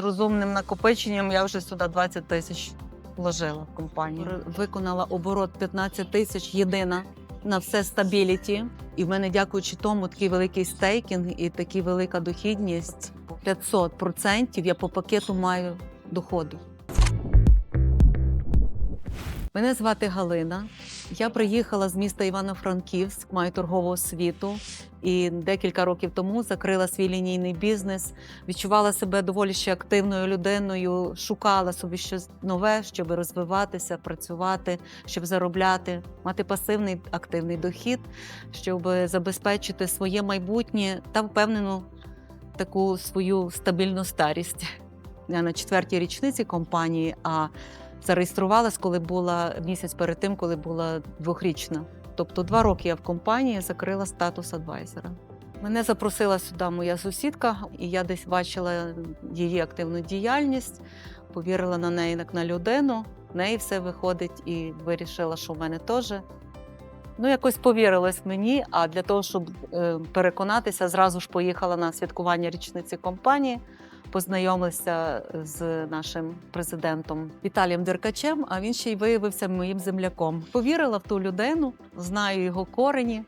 розумним накопиченням я вже сюди 20 тисяч вложила в компанію. Виконала оборот 15 тисяч єдина на все стабіліті. І в мене, дякуючи тому, такий великий стейкінг і така велика дохідність. 500% я по пакету маю доходу. Мене звати Галина. Я приїхала з міста Івано-Франківськ, маю торгову освіту і декілька років тому закрила свій лінійний бізнес. Відчувала себе доволі ще активною людиною, шукала собі щось нове, щоб розвиватися, працювати, щоб заробляти, мати пасивний активний дохід, щоб забезпечити своє майбутнє та впевнену таку свою стабільну старість. Я на четвертій річниці компанії, а зареєструвалась, коли була місяць перед тим, коли була двохрічна. Тобто два роки я в компанії закрила статус адвайзера. Мене запросила сюди моя сусідка, і я десь бачила її активну діяльність, повірила на неї як на людину. В неї все виходить і вирішила, що в мене теж. Ну, якось повірилось мені, а для того, щоб е, переконатися, зразу ж поїхала на святкування річниці компанії познайомилася з нашим президентом Віталієм Деркачем, а він ще й виявився моїм земляком. Повірила в ту людину, знаю його корені.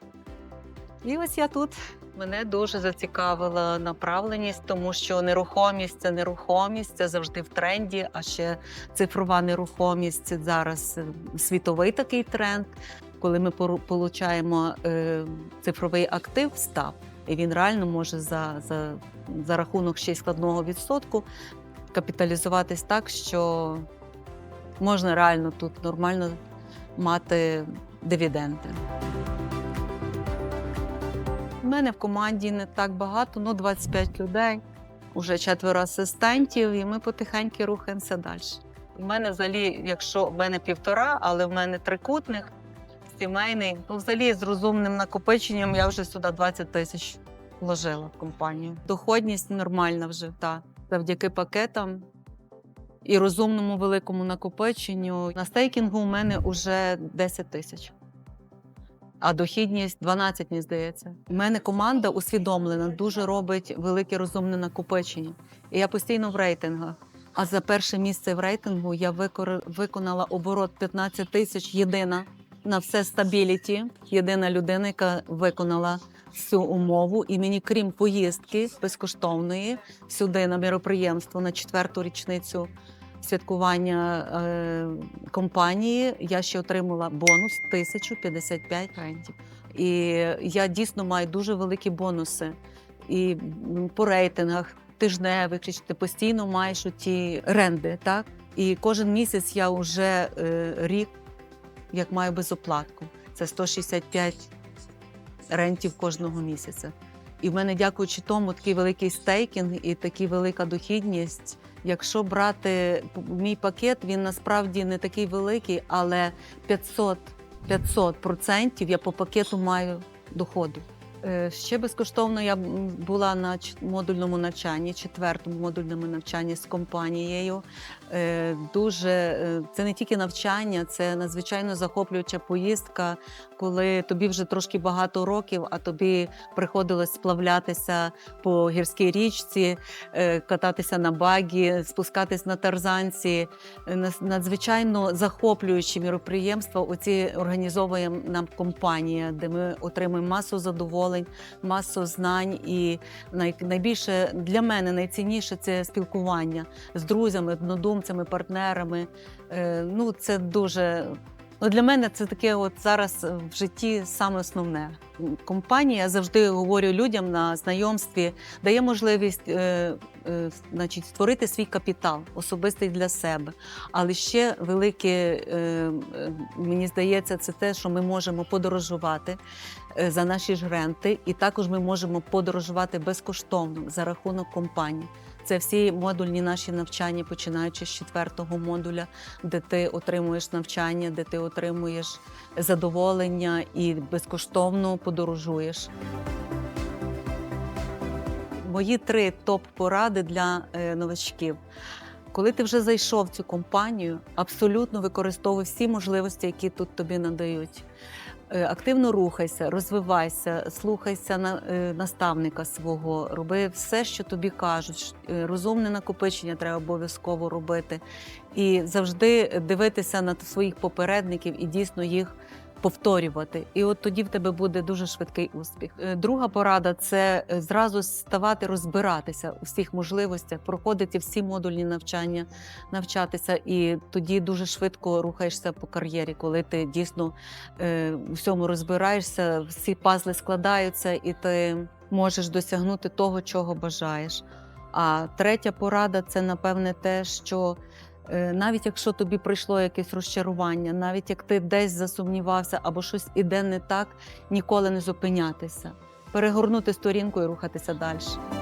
І ось я тут. Мене дуже зацікавила направленість, тому що нерухомість це нерухомість, це завжди в тренді. А ще цифрова нерухомість це зараз е, світовий такий тренд. Коли ми отримуємо е, цифровий актив, став, і він реально може за, за, за рахунок ще й складного відсотку капіталізуватись так, що можна реально тут нормально мати дивіденди. У мене в команді не так багато, ну 25 людей, уже четверо асистентів, і ми потихеньку рухаємося далі. У мене взагалі, якщо в мене півтора, але в мене трикутник сімейний, то взагалі з розумним накопиченням я вже сюди 20 тисяч вложила в компанію. Доходність нормальна вже та завдяки пакетам і розумному великому накопиченню. На стейкінгу у мене вже 10 тисяч. А дохідність 12, мені здається. У мене команда усвідомлена, дуже робить велике розумне накопичення. І я постійно в рейтингах. А за перше місце в рейтингу я виконала оборот 15 тисяч єдина на все стабіліті. Єдина людина, яка виконала всю умову. І мені, крім поїздки безкоштовної, сюди на мероприємство на четверту річницю святкування е, компанії, я ще отримала бонус 1055 грантів. І я дійсно маю дуже великі бонуси. І по рейтингах тижневих, чи ти постійно маєш ті ренди, так? І кожен місяць я вже е, рік як маю безоплатку. Це 165 рентів кожного місяця. І в мене, дякуючи тому, такий великий стейкінг і така велика дохідність. Якщо брати мій пакет, він насправді не такий великий, але 500, 500% я по пакету маю доходу. Е, Ще безкоштовно я була на модульному навчанні, четвертому модульному навчанні з компанією. Е, Дуже е, це не тільки навчання, це надзвичайно захоплююча поїздка, коли тобі вже трошки багато років, а тобі приходилось сплавлятися по гірській річці, кататися на багі, спускатись на тарзанці. Надзвичайно захоплюючі міроприємства. Оці організовує нам компанія, де ми отримуємо масу задоволень, масу знань. І найбільше для мене найцінніше це спілкування з друзями, однодумцями, партнерами. Е, Ну, це дуже. Ну, для мене це таке, от зараз в житті саме основне. Компанія я завжди говорю людям на знайомстві, дає можливість е, е, значить, створити свій капітал особистий для себе. Але ще велике, е, е, мені здається, це те, що ми можемо подорожувати е, за наші ж ренти, і також ми можемо подорожувати безкоштовно за рахунок компанії. Це всі модульні наші навчання, починаючи з четвертого модуля, де ти отримуєш навчання, де ти отримуєш задоволення і безкоштовно подорожуєш. Мої три топ-поради для е, новачків. Коли ти вже зайшов в цю компанію, абсолютно використовуй всі можливості, які тут тобі надають. Е, Активно рухайся, розвивайся, слухайся на, е, наставника свого, роби все, що тобі кажуть. Е, Розумне накопичення треба обов'язково робити. І завжди дивитися на своїх попередників і дійсно їх повторювати. І от тоді в тебе буде дуже швидкий успіх. Е, Друга порада це е, зразу ставати розбиратися у всіх можливостях, проходити всі модульні навчання, навчатися, і тоді дуже швидко рухаєшся по кар'єрі, коли ти дійсно е, у всьому розбираєшся, всі пазли складаються, і ти можеш досягнути того, чого бажаєш. А третя порада це напевне те, що навіть якщо тобі прийшло якесь розчарування, навіть як ти десь засумнівався або щось іде не так, ніколи не зупинятися, перегорнути сторінку і рухатися далі.